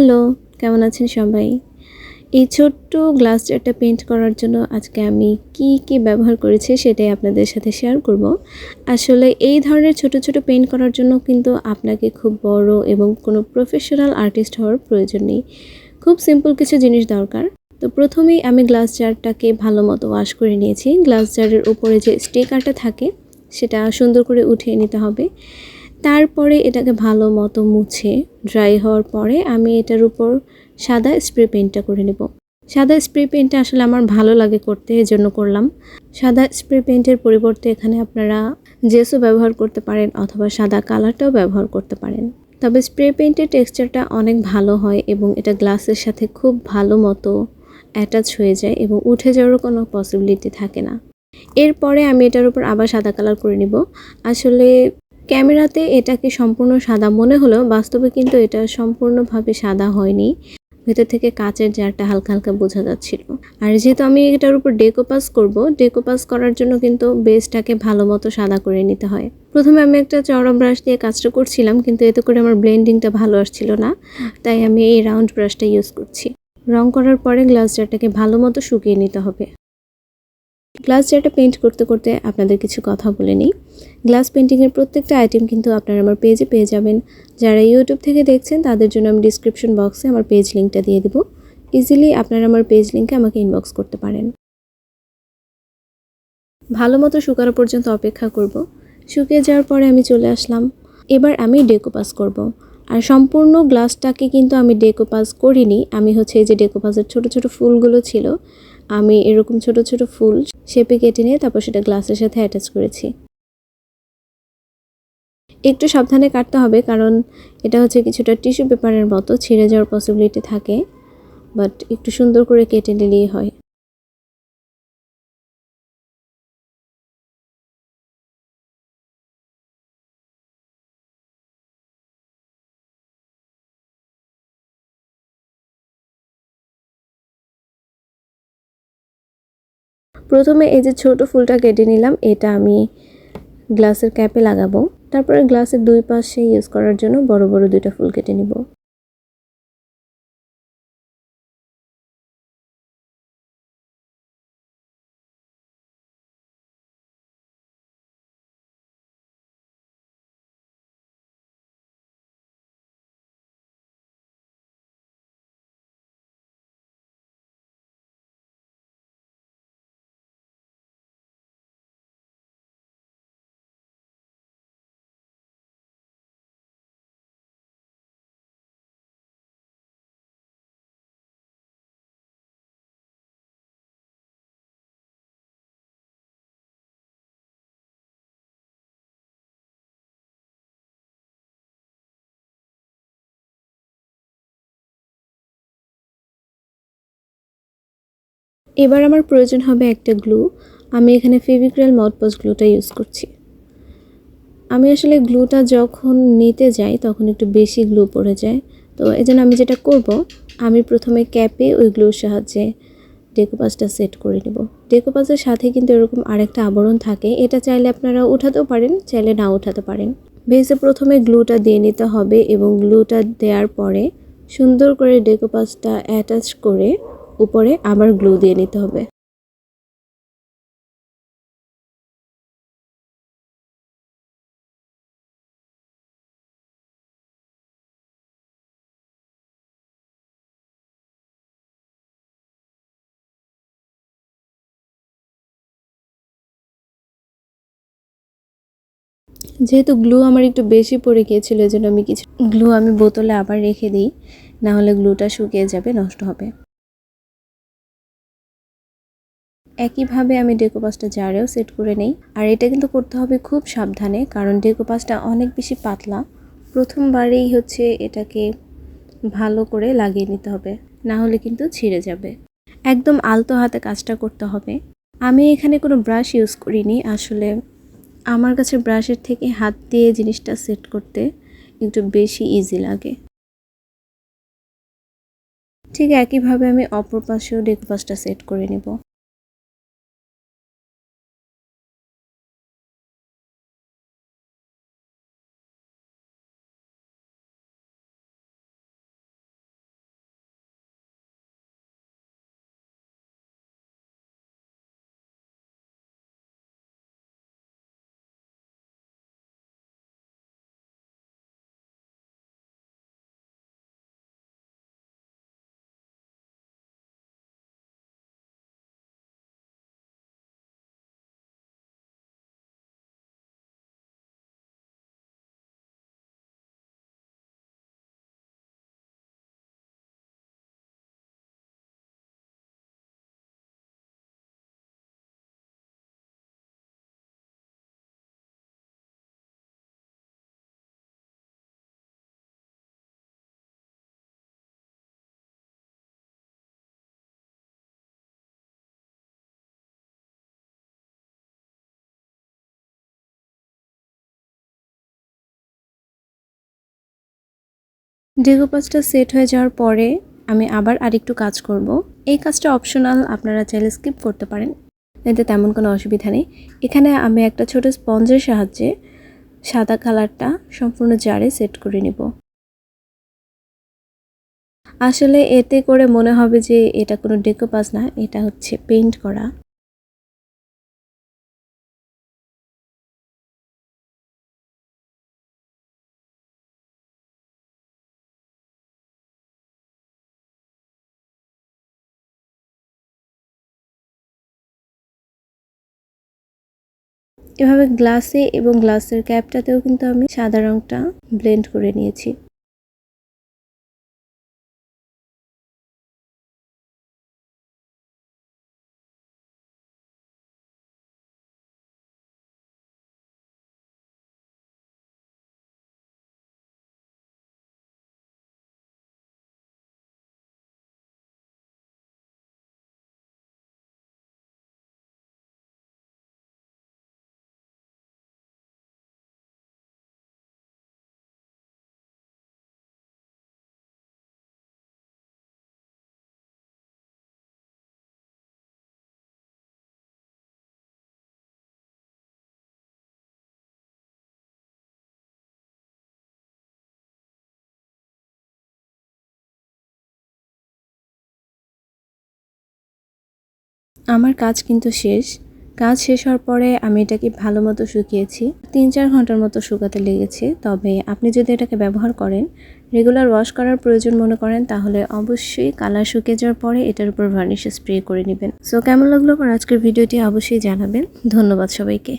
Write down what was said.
Hello, কেমন আছেন সবাই? এই ছোট্ট গ্লাস জারটা পেন্ট করার জন্য আজকে আমি কি কি ব্যবহার করেছি সেটাই আপনাদের সাথে শেয়ার করব। আসলে এই ধরনের ছোট ছোট পেন্ট করার জন্য কিন্তু আপনাকে খুব বড় এবং কোনো প্রফেশনাল আর্টিস্ট হওয়ার প্রয়োজন নেই। খুব সিম্পল কিছু জিনিস দরকার। তো প্রথমেই আমি গ্লাস জারটাকে ভালো মতো ওয়াশ করে নিয়েছি। গ্লাস জারের উপরে যে স্টিকারটা থাকে, সেটা সুন্দর করে উঠিয়ে নিতে হবে। তারপরে এটাকে ভালো মতো মুছে ড্রাই হওয়ার পরে আমি এটার উপর সাদা স্প্রে পেন্টটা করে নেব। সাদা স্প্রে পেন্টটা আসলে আমার ভালো লাগে করতে, এজন্য করলাম। সাদা স্প্রে পেন্টের পরিবর্তে এখানে আপনারা জেসও ব্যবহার করতে পারেন অথবা সাদা কালারটাও ব্যবহার করতে পারেন। তবে স্প্রে পেন্টের টেক্সচারটা অনেক ভালো হয় এবং এটা গ্লাসের সাথে খুব ভালো মতো অ্যাটাচ হয়ে যায় এবং উঠে যাওয়ারও কোনো পসিবিলিটি থাকে না। এরপরে আমি এটার উপর আবার সাদা কালার করে নিব। আসলে ক্যামেরাতে এটাকে সম্পূর্ণ সাদা। মনে হলেও বাস্তবে কিন্তু এটা সম্পূর্ণভাবে সাদা হয়নি। ভেতর থেকে কাচের জারটা হালকা হালকা বোঝা যাচ্ছিল। আর যেহেতু আমি এটার উপর ডেকোপাস করব, ডেকোপাস করার জন্য কিন্তু বেসটাকে ভালো মতো সাদা করে নিতে হয়। প্রথমে আমি একটা চড়া ব্রাশ দিয়ে কাজটা করছিলাম, কিন্তু এতে করে আমার ব্লেন্ডিংটা ভালো আসছিল না। তাই আমি এই রাউন্ড ব্রাশটা ইউজ করছি। রং করার পরে গ্লাস জারটাকে ভালো মতো শুকিয়ে নিতে হবে। গ্লাস জারটা পেন্ট করতে করতে আপনাদের কিছু কথা বলে নিই। গ্লাস পেন্টিংয়ের প্রত্যেকটা আইটেম কিন্তু আপনারা আমার পেজে পেয়ে যাবেন। যারা ইউটিউব থেকে দেখছেন, তাদের জন্য আমি ডিসক্রিপশন বক্সে আমার পেজ লিঙ্কটা দিয়ে দেবো। ইজিলি আপনারা আমার পেজ লিঙ্কে আমাকে ইনবক্স করতে পারেন। ভালো মতো শুকানো পর্যন্ত অপেক্ষা করব। শুকিয়ে যাওয়ার পরে আমি চলে আসলাম। এবার আমি ডেকোপাস করব। আর সম্পূর্ণ গ্লাসটাকে কিন্তু আমি ডেকোপাস করিনি। আমি হচ্ছে এই যে ডেকোপাসের ছোট ছোট ফুলগুলো ছিল আমি এরকম ছোট ছোট ফুল শেপে কেটে নিয়ে তারপর সেটা গ্লাসের সাথে অ্যাটাচ করেছি। একটু সাবধানে কাটতে হবে কারণ এটা হচ্ছে কিছুটা টিস্যু পেপারের মতো, ছিঁড়ে যাওয়ার পসিবিলিটি থাকে। বাট একটু সুন্দর করে কেটে নিলেই হয়। প্রথমে এই যে ছোট ফুলটা কেটে নিলাম, এটা আমি গ্লাসের ক্যাপে লাগাবো। তারপরে গ্লাসের দুই পাশে ইউজ করার জন্য বড় বড় দুইটা ফুল কেটে নিব। এবার আমার প্রয়োজন হবে একটা গ্লু আমি এখানে ফেভিক্রাল মটপস গ্লুটা ইউজ করছি। আমি আসলে গ্লুটা যখন নিতে যাই, তখন একটু বেশি গ্লু পড়ে যায়। তো এই জন্য আমি যেটা করব, আমি প্রথমে ক্যাপে ওই গ্লুর সাহায্যে ডেকোপাসটা সেট করে নেব। ডেকোপাসের সাথে কিন্তু এরকম আরেকটা আবরণ থাকে। এটা চাইলে আপনারা উঠাতেও পারেন, চাইলে না উঠাতে পারেন। ভেজে প্রথমে গ্লুটা দিয়ে নিতে হবে এবং গ্লুটা দেওয়ার পরে সুন্দর করে ডেকোপাসটা অ্যাটাচ করে উপরে আবার গ্লু দিয়ে নিতে হবে। যেহেতু গ্লু আমার একটু বেশি পড়ে গিয়েছিল, এজন্য আমি কিছু গ্লু আমি বোতলে আবার রেখে দিই না হলে গ্লুটা শুকিয়ে যাবে, নষ্ট হবে। একইভাবে আমি ডেকোপাসটা জারেও সেট করে নেই। আর এটা কিন্তু করতে হবে খুব সাবধানে, কারণ ডেকোপাসটা অনেক বেশি পাতলা। প্রথমবারেই হচ্ছে এটাকে ভালো করে লাগিয়ে নিতে হবে, না হলে কিন্তু ছিঁড়ে যাবে। একদম আলতো হাতে কাজটা করতে হবে। আমি এখানে কোনো ব্রাশ ইউজ করিনি, আসলে আমার কাছে ব্রাশের থেকে হাত দিয়ে জিনিসটা সেট করতে একটু বেশি ইজি লাগে। ঠিক একইভাবে আমি অপর পাশেও ডেকোপাসটা সেট করে নেব। ডেকোপাসটা সেট হয়ে যাওয়ার পরে আমি আবার আরেকটু কাজ করব। এই কাজটা অপশনাল, আপনারা চাইলে স্কিপ করতে পারেন। এতে তেমন কোনো অসুবিধা নেই। এখানে আমি একটা ছোট স্পঞ্জের সাহায্যে সাদা কালারটা সম্পূর্ণ জারে সেট করে নিব। আসলে এতে করে মনে হবে যে এটা কোনো ডেকোপাস না, এটা হচ্ছে পেইন্ট করা। এভাবে গ্লাসে এবং গ্লাসের ক্যাপটাতেও কিন্তু আমি সাদা রঙটা ব্লেন্ড করে নিয়েছি। আমার কাজ কিন্তু শেষ। কাজ শেষ হওয়ার পরে আমি এটাকে ভালো মতো শুকিয়েছি। তিন চার ঘণ্টার মতো শুকাতে লেগেছে। তবে আপনি যদি এটাকে ব্যবহার করেন রেগুলার ওয়াশ করার প্রয়োজন মনে করেন, তাহলে অবশ্যই কালার শুকিয়ে যাওয়ার পরে এটার উপর ভার্নিশ স্প্রে করে নেবেন। সো কেমন লাগল আমার আজকের ভিডিওটি অবশ্যই জানাবেন। ধন্যবাদ সবাইকে।